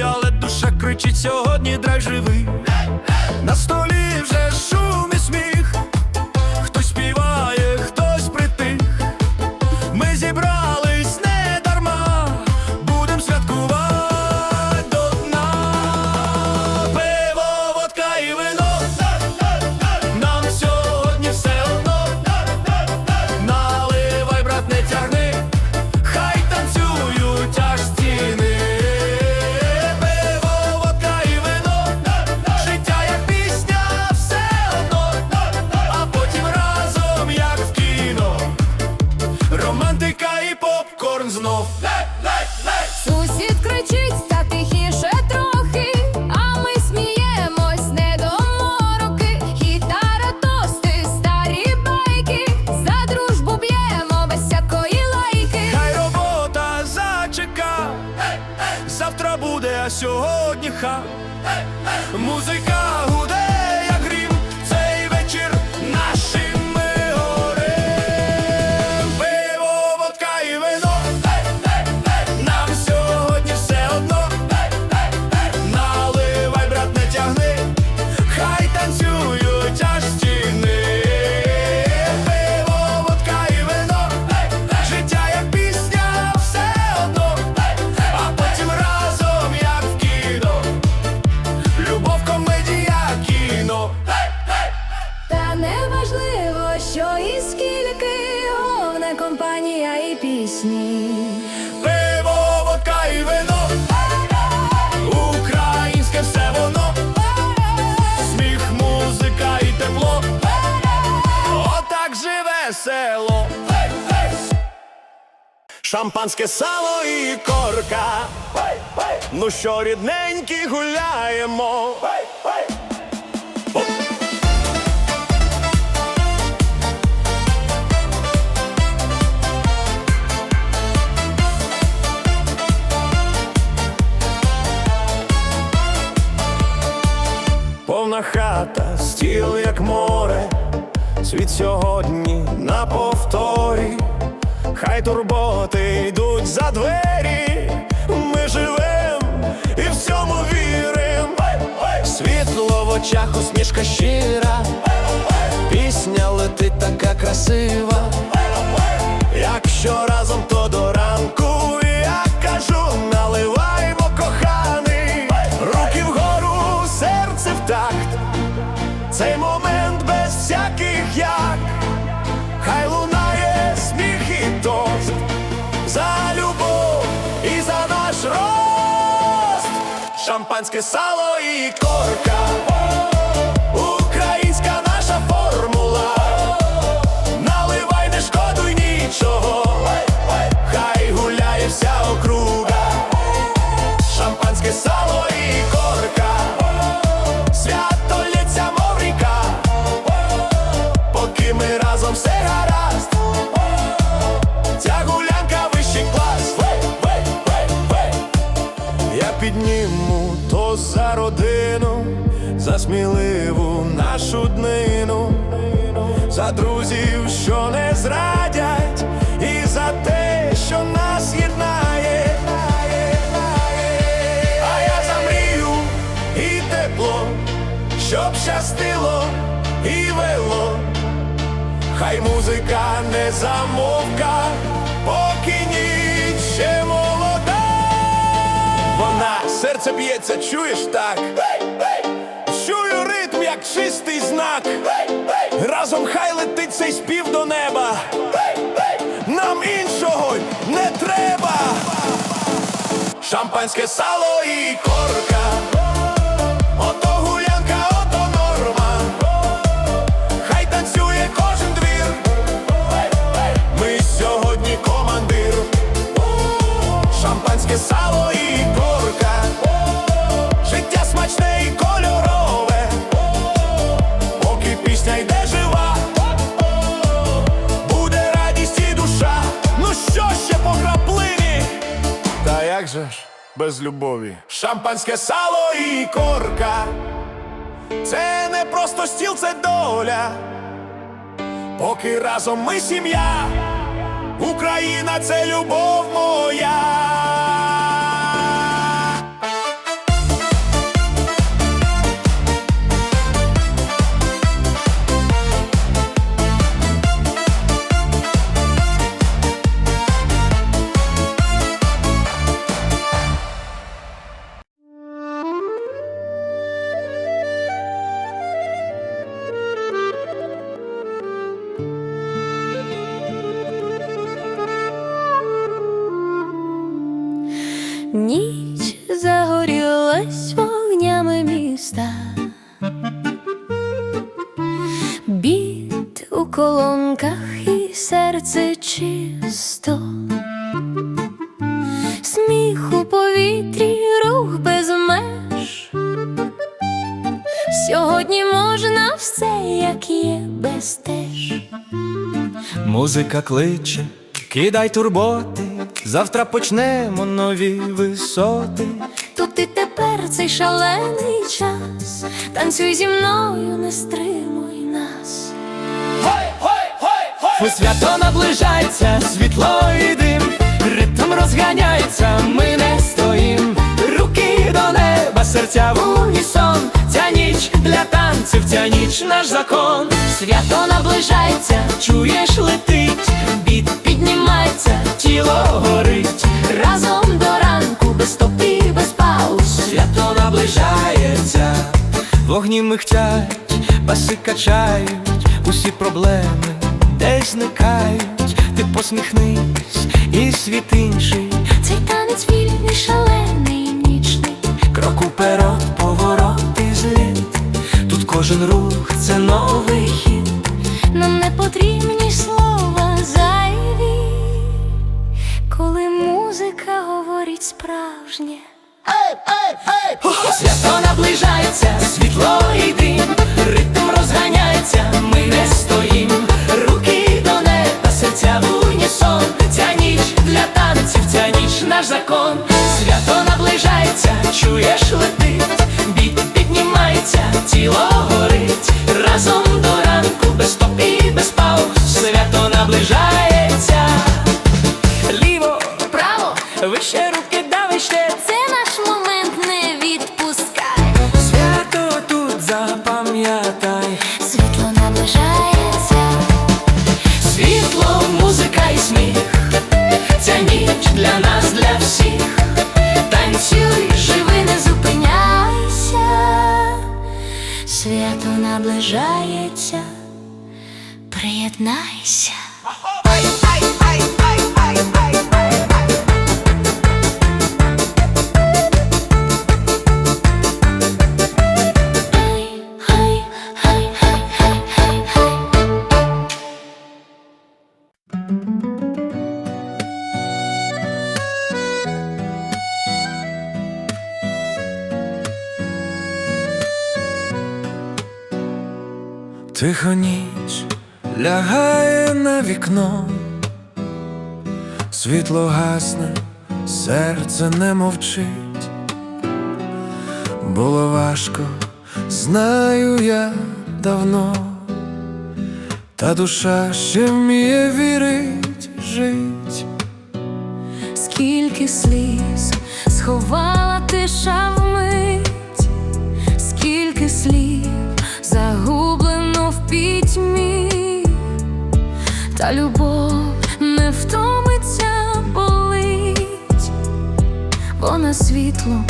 але душа кричить сьогодні драйв живий. На столі вже шум і сміх. Живе село. Шампанське сало і корка. Ну що, рідненькі гуляємо. Повна хата, стіл як море, світ сьогодні на повторі, хай турботи йдуть за двері, ми живем і всьому вірим. Світло в очах, усмішка щира, пісня летить така красива. Шампанське сало і корка, українська наша формула. Наливай, не шкодуй нічого, хай гуляє вся округа, шампанське сало і корка, нашу днину, за друзів, що не зрадять, і за те, що нас єднає. А я за мрію і тепло, щоб щастило і вело. Хай музика не замовка, поки ніч ще молода. Вона серце б'ється, чуєш так? Як чистий знак. Разом хай летить цей спів до неба. Нам іншого не треба. Шампанське сало і корка. Без любові? Шампанське сало і корка. Це не просто стіл, це доля. Поки разом ми сім'я, Україна це любов моя. Серце чисто. Сміх у повітрі, рух без меж. Сьогодні можна все, як є, без теж. Музика кличе, кидай турботи, завтра почнемо нові висоти. Тут і тепер цей шалений час. Танцюй зі мною, не стримуй нас. Фу, свято наближається, світло і дим, ритм розганяється, ми не стоїм. Руки до неба, серця в унісон. Ця ніч для танців, ця ніч наш закон. Свято наближається, Чуєш, летить, біт піднімається, тіло горить, разом до ранку, без стоп без пауз. свято наближається, вогні михтять, баси качають, усі проблеми десь зникають, ти посміхнись і світ інший, Цей танець вільний, шалений, нічний. крок уперед, поворот і зліт. Тут кожен рух це новий хід. Нам не потрібні слова зайві, коли музика говорить справжнє. Свято наближається, світло і дим, розганяється, ми не стоїм, руки до неба, серця в унісон, ця ніч для танців, ця ніч наш закон, свято наближається, чуєш летить, біт піднімається, тіло горить, разом до ранку, без стоп і без пауз, свято наближається, ліво, Право, вище руки да вище. це наш момент, не відпускай. Свято тут запам'ятай для нас, для всіх Танцюй, живи, не зупиняйся. Свято наближається, приєднайся. Тихо ніч лягає на вікно, світло гасне, серце не мовчить. Було важко, знаю я давно, та душа ще вміє вірить, жить. Скільки сліз сховала тиша вмить, скільки слів та любов не втомиться болить, вона світло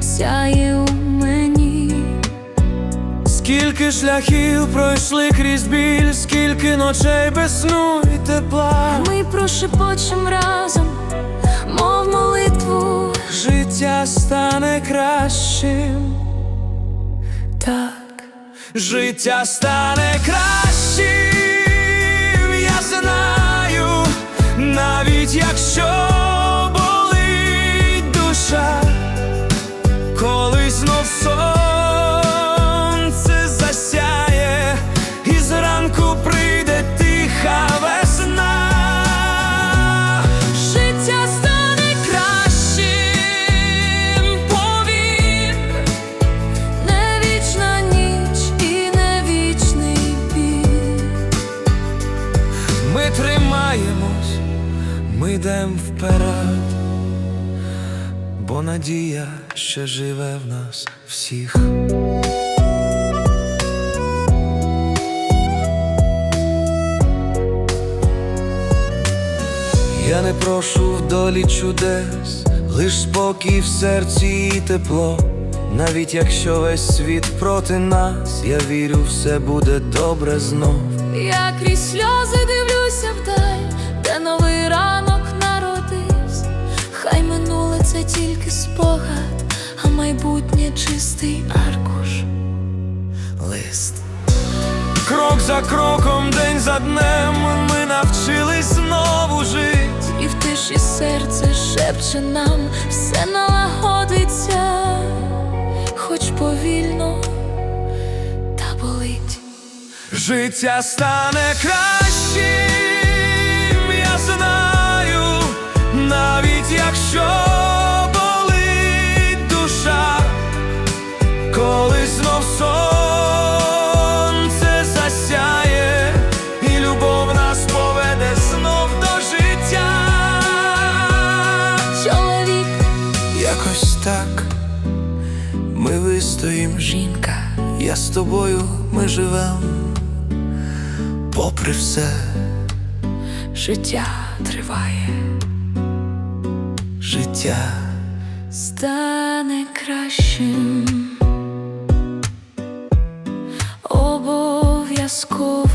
сяє у мені. Скільки шляхів пройшли крізь біль, скільки ночей без сну і тепла. Ми прошепочем разом, мов молитву. Життя стане кращим. Так, життя стане кращим, навіть якщо болить душа, коли знов сонце засяє, і зранку прийде тиха весна. Життя стане кращим, не вічна ніч і не вічний біль. Ми тримаємось, ми йдем вперед, бо надія ще живе в нас всіх. Я не прошу в долі чудес, лиш спокій в серці і тепло. Навіть якщо весь світ проти нас, я вірю, все буде добре знов. Я крізь сльози дивлюся вдаль, де новий це тільки спогад, а майбутнє чистий аркуш. лист. Крок за кроком, день за днем, ми навчились знову жить. І в тиші серце шепче нам, все налагодиться, хоч повільно та болить. Життя стане кращим, я знаю, навіть якщо я з тобою, ми живем, попри все. життя триває, життя. стане кращим. Обов'язково